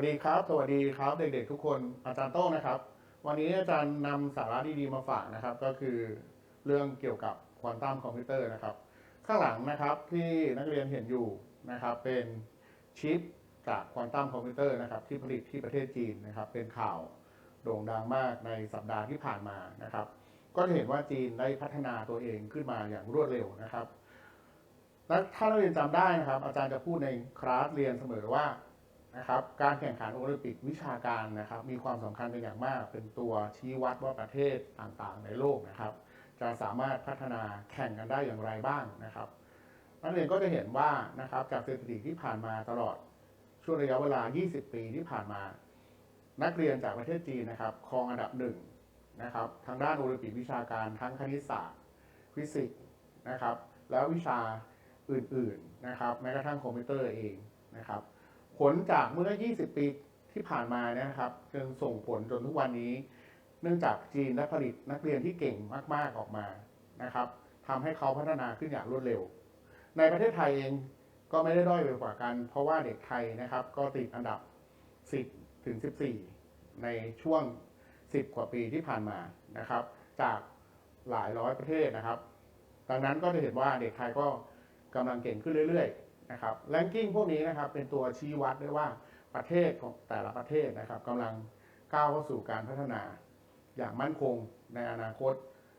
วัสดีครับ สวัสดีครับเด็กๆทุกคนอาจารย์โต้งนะครับ วันนี้อาจารย์นำสาระดีๆมาฝากนะครับ ก็คือเรื่องเกี่ยวกับควอนตัมคอมพิวเตอร์นะครับ ข้างหลังนะครับที่นักเรียนเห็นอยู่นะครับ เป็นชิปจากควอนตัมคอมพิวเตอร์นะครับ ที่ผลิตที่ประเทศจีนนะครับ เป็นข่าวโด่งดังมากในสัปดาห์ที่ผ่านมานะครับ ก็จะเห็นว่าจีนได้พัฒนาตัวเองขึ้นมาอย่างรวดเร็วนะครับและถ้านักเรียนจำได้นะครับ อาจารย์จะพูดในคลาสเรียนเสมอว่า นะครับการแข่งขันโอลิมปิกวิชาการนะครับมีความสำคัญเป็นอย่างมาก เป็นตัวชี้วัดว่าประเทศต่างๆ ในโลกนะครับ จะสามารถพัฒนาแข่งกันได้อย่างไรบ้างนะครับนักเรียนก็จะเห็นว่านะครับจากสถิติที่ผ่านมาตลอดช่วงระยะเวลา 20 ปีที่ผ่านมา นักเรียนจากประเทศจีนนะครับครองอันดับหนึ่งนะครับทางด้านโอลิมปิกวิชาการทั้งคณิตศาสตร์ฟิสิกส์นะครับแล้ววิชาอื่นๆนะครับแม้กระทั่งคอมพิวเตอร์เองนะครับ ผลจากเมื่อ 20 ปีที่ผ่านมานะครับจึงส่งผลจนทุกวันนี้ เนื่องจากจีนได้ผลิตนักเรียนที่เก่งมาก ๆออกมานะครับทำให้เขาพัฒนาขึ้นอย่างรวดเร็ว ในประเทศไทยเองก็ไม่ได้ด้อยไปกว่ากัน เพราะว่าเด็กไทยนะครับ ก็ติดอันดับ 10 ถึง 14 ในช่วง 10 กว่าปีที่ผ่านมานะครับ จากหลายร้อยประเทศนะครับ ดังนั้นก็จะเห็นว่าเด็กไทยก็กำลังเก่งขึ้นเรื่อยๆ นะครับแรงกิ้งพวกนี้นะครับเป็นตัวชี้วัดได้ว่าประเทศของแต่ละประเทศนะครับกำลังก้าวเข้าสู่การพัฒนาอย่างมั่นคงในอนาคต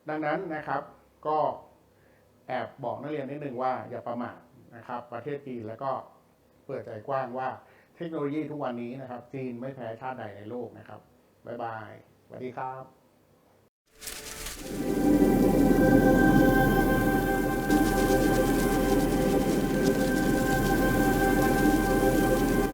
ดังนั้นนะครับก็แอบบอกนักเรียนนิดนึงว่าอย่าประมาทนะครับประเทศจีนแล้วก็เปิดใจกว้างว่าเทคโนโลยีทุกวันนี้นะครับ จีนไม่แพ้ชาติใดในโลกนะครับบ๊ายบายสวัสดีครับ